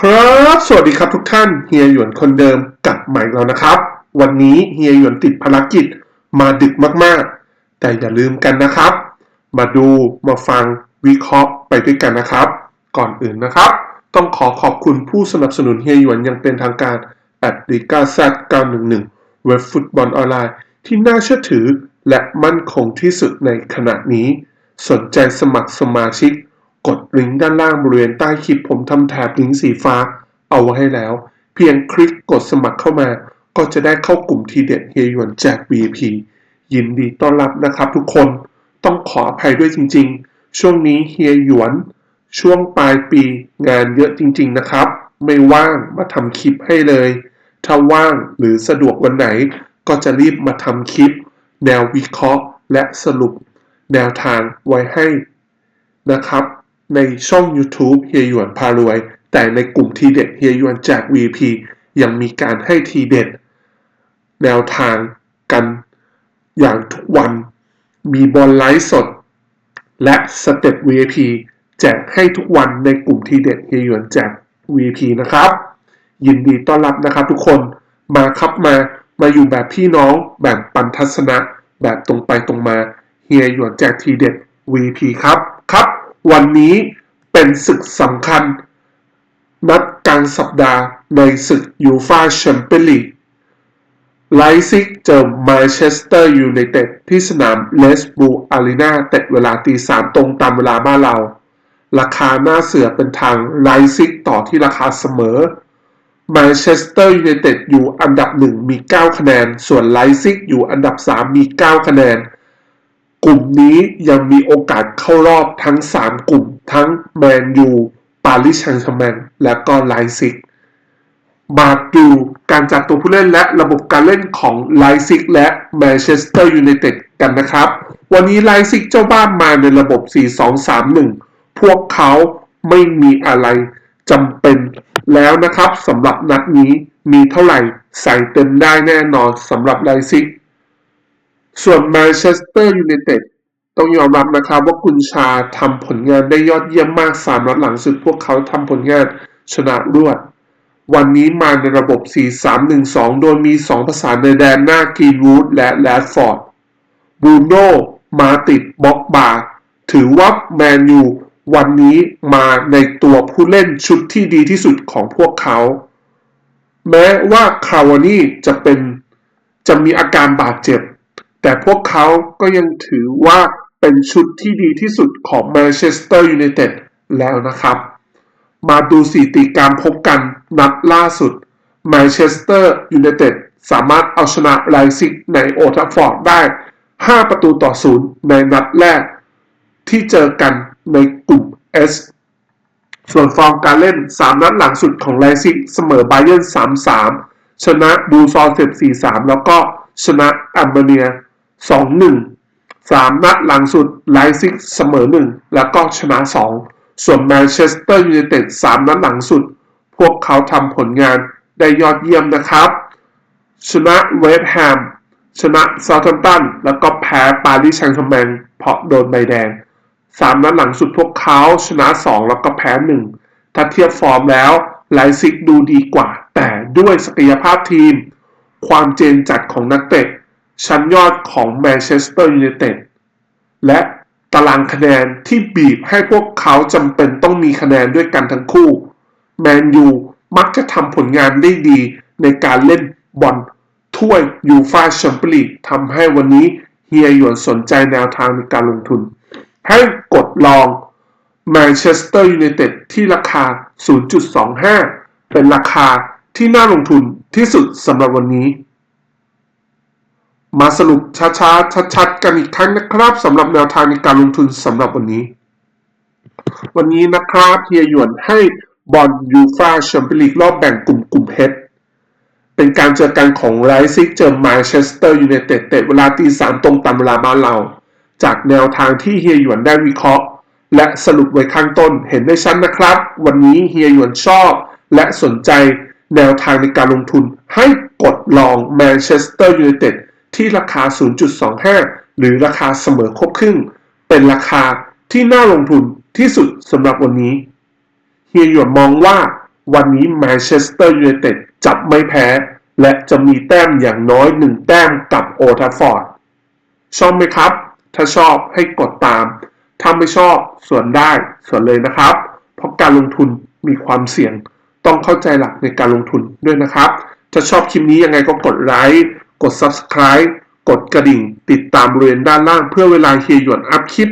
ครับ สวัสดีครับทุกท่านเฮียหยวนคนเดิมกลับมาอีกแล้วนะครับ วันนี้เฮียหยวนติดภารกิจมาดึกมากๆ แต่อย่าลืมกันนะครับ มาดูมาฟังวิเคราะห์ไปด้วยกันนะครับ ก่อนอื่นนะครับ ต้องขอขอบคุณผู้สนับสนุนเฮียหยวนยังเป็นทางการแอดดิกาแซ911เว็บฟุตบอลออนไลน์ ที่น่าเชื่อถือและมั่นคงที่สุดในขณะนี้ สนใจสมัครสมาชิก กดลิงก์ด้านล่างบริเวณใต้คลิปผมทำแถบลิงก์สีฟ้า เอาไว้ให้แล้ว เพียงคลิกกดสมัครเข้ามา ก็จะได้เข้ากลุ่มทีเด็ดเฮียหยวนแจก VIP ยินดีต้อนรับนะครับทุกคนต้องขออภัยด้วยจริง ๆ ช่วงนี้เฮียหยวน ช่วงปลายปีงานเยอะจริง ๆ นะครับ ไม่ว่างมาทำคลิปให้เลย ถ้าว่างหรือสะดวกวันไหน ก็จะรีบมาทำคลิป แนววิเคราะห์และสรุป แนวทางไว้ให้นะครับ ในช่อง YouTube เฮียหยวนพารวย แต่ในกลุ่มทีเด็ดเฮียหยวนแจก VP ยังมีการให้ทีเด็ด แนวทางกันอย่างทุกวัน มีบอลไลฟ์สด และสเต็ป VIP แจกให้ทุกวันในกลุ่มทีเด็ดเฮียหยวนแจก VIP นะครับ ยินดีต้อนรับนะครับทุกคนมาครับมามาอยู่แบบพี่น้องแบบปันทัศนะ แบบตรงไปตรงมาเฮียหยวนแจกทีเด็ด VP ครับครับ วันนี้เป็นศึกสำคัญ นัดกลางสัปดาห์ในศึกยูฟาแชมเปี้ยนลีกไลซิกเจอแมนเชสเตอร์ยูไนเต็ดที่สนามเลสบูอารีนาเตะเวลาตีสามตรงตามเวลาบ้านเรา ราคาหน้าเสือเป็นทางไลซิกต่อที่ราคาเสมอแมนเชสเตอร์ยูไนเต็ดอยู่อันดับ 1 มี 9 คะแนน ส่วนไลซิกอยู่อันดับ 3 มี 9 คะแนน กลุ่มนี้ยังมีโอกาสเข้ารอบทั้ง 3 กลุ่ม ทั้งแมนยูปารีสแซงต์แชร์แมงและก็ไลซิกมาดูการจัดตัวผู้เล่นและระบบการเล่นของไลซิกและแมนเชสเตอร์ยูไนเต็ดกันนะครับ วันนี้ไลซิกเจ้าบ้านมาในระบบ 4-2-3-1 พวกเขาไม่มีอะไรจำเป็นแล้วนะครับสำหรับนัดนี้มีเท่าไหร่ใส่เต็มได้แน่นอนสำหรับไลซิก ส่วนแมนเชสเตอร์ยูไนเต็ดต้องยอมรับนะครับว่ากุนชาทำผลงานได้ยอดเยี่ยมมากสามนัดหลังสุดพวกเขาทำผลงานชนะรวด วันนี้มาในระบบ 4-3-1-2 โดยมี2ภาษานในแดนหน้ากรีนวูดและแรดฟอร์ดบูโน่มาติดบ็อกบาถือว่าแมนยูวันนี้มาในตัวผู้เล่นชุดที่ดีที่สุดของพวกเขา แม้ว่าคาวานี่จะเป็นจะมีอาการบาดเจ็บ แต่พวกเขาก็ยังถือว่าเป็นชุดที่ดีที่สุดของแมนเชสเตอร์ยูไนเต็ดแล้วนะครับ มาดูสถิติการพบกันนัดล่าสุดแมนเชสเตอร์ยูไนเต็ดสามารถเอาชนะไลซิกในโอทัฟฟอร์ดได้ 5 ประตูต่อศูนย์ในนัดแรก ที่เจอกันในกลุ่ม S ส่วนฟอร์มการเล่น 3 นัดหลังสุดของไลซิกเสมอไบเยน3-3 ชนะบูซอร์เซฟ4-3 แล้วก็ชนะอัมเบเนีย 2-1 3นัดหลังสุดไลซิกเสมอ1แล้วก็ชนะ2ส่วนแมนเชสเตอร์ยูไนเต็ด3นัดหลังสุด พวกเขาทำผลงานได้ยอดเยี่ยมนะครับ ชนะเวสต์แฮมชนะซา u ์ h ท m ตันแล้วก็แพ้ปารีสแซงต์แชร์แมงเพราะโดนใบแดงสามนัดหลังสุดพวกเขาชนะ2แล้วก็แพ้1ถ้าเทียบฟอร์มแล้วไลซิกดูดีกว่า แต่ด้วยศักยภาพทีม ความเจนจัดของนักเตะ ชั้นยอดของแมนเชสเตอร์ยูไนเต็ดและตารางคะแนนที่บีบให้พวกเขาจำเป็นต้องมีคะแนนด้วยกันทั้งคู่แมนยูมักจะทำผลงานได้ดีในการเล่นบอลถ้วยยูฟาแชมเปี้ยนลีกทำให้วันนี้เฮียหยวนสนใจแนวทางในการลงทุน ให้กดลองแมนเชสเตอร์ยูไนเต็ดที่ราคา 0.25 เป็นราคาที่น่าลงทุนที่สุดสำหรับวันนี้ มาสรุปช้าๆชัดๆกันอีกครั้งนะครับสำหรับแนวทางในการลงทุนสำหรับวันนี้ วันนี้นะครับเฮียหยวนให้บอลยูฟาแชมเปี้ยนลีกรอบแบ่งกลุ่มกลุ่มเพชรเป็นการเจอกันของไรซิกเจอมนเชสเตอร์ยูไนเต็ดเตะเวลาตีสามตรงตามเวลาบ้านเรา จากแนวทางที่เฮียหยวนได้วิเคราะห์ และสรุปไว้ข้างต้นเห็นได้ชัดนะครับ วันนี้เฮียหยวนชอบ และสนใจแนวทางในการลงทุนให้กดลองแมนเชสเตอร์ยูไนเต็ด ที่ราคา 0.25 หรือราคาเสมอครบครึ่ง เป็นราคาที่น่าลงทุนที่สุดสำหรับวันนี้ เฮียหยวนมองว่าวันนี้แมนเชสเตอร์ยูไนเต็ดจะไม่แพ้ และจะมีแต้มอย่างน้อยหนึ่งแต้มกับโอทาฟอร์ด ชอบไหมครับ ถ้าชอบให้กดตาม ถ้าไม่ชอบส่วนได้ส่วนเลยนะครับ เพราะการลงทุนมีความเสี่ยง ต้องเข้าใจหลักในการลงทุนด้วยนะครับ ถ้าชอบคลิปนี้ยังไงก็กดไลค์ กด Subscribe กดกระดิ่ง ติดตามบริเวณด้านล่างเพื่อเวลาเฮียหยวนอัพคลิป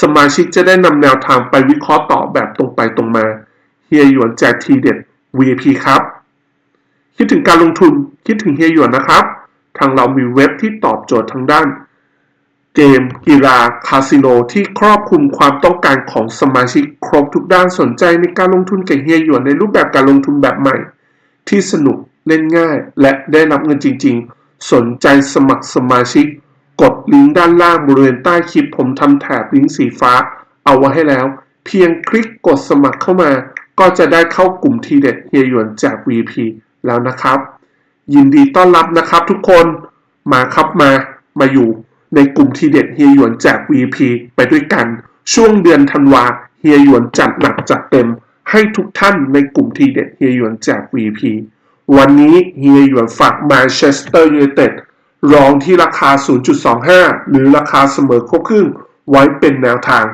สมาชิกจะได้นำแนวทางไปวิเคราะห์ต่อแบบตรงไปตรงมา เฮียหยวนแจกทีเด็ด VIP ครับ คิดถึงการลงทุนคิดถึงเฮียหยวนนะครับ ทางเรามีเว็บที่ตอบโจทย์ทางด้าน เกม กีฬา คาสิโนที่ครอบคลุมความต้องการของสมาชิกครบทุกด้านสนใจในการลงทุนกับเฮียหยวนในรูปแบบการลงทุนแบบใหม่ ที่สนุกเล่นง่าย และได้รับเงินจริง ๆ สนใจสมัครสมาชิก กดลิงก์ด้านล่างบริเวณใต้คลิปผมทำแถบลิงก์สีฟ้า เอาไว้ให้แล้ว เพียงคลิกกดสมัครเข้ามา ก็จะได้เข้ากลุ่มทีเด็ดเฮียหยวนจาก VP แล้วนะครับ ยินดีต้อนรับนะครับทุกคนมาครับมามาอยู่ในกลุ่มทีเด็ดเฮียหยวนจาก VP ไปด้วยกัน ช่วงเดือนธันวาเฮียหยวนจัดหนักจัดเต็ม ให้ทุกท่านในกลุ่มทีเด็ดเฮียหยวนจาก VP วันนี้เฮียหยวนฝากแมนเชสเตอร์ยูไนเต็ดรองที่ราคา 0.25 หรือราคาเสมอครบครึ่ง ไว้เป็นแนวทาง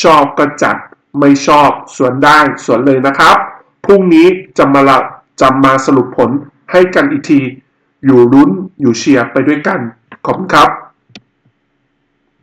ชอบก็จัด ไม่ชอบส่วนได้ส่วนเลยนะครับ พรุ่งนี้จะมาละจะมาสรุปผลให้กันอีกที อยู่ลุ้นอยู่เชียร์ไปด้วยกัน ขอบคุณครับ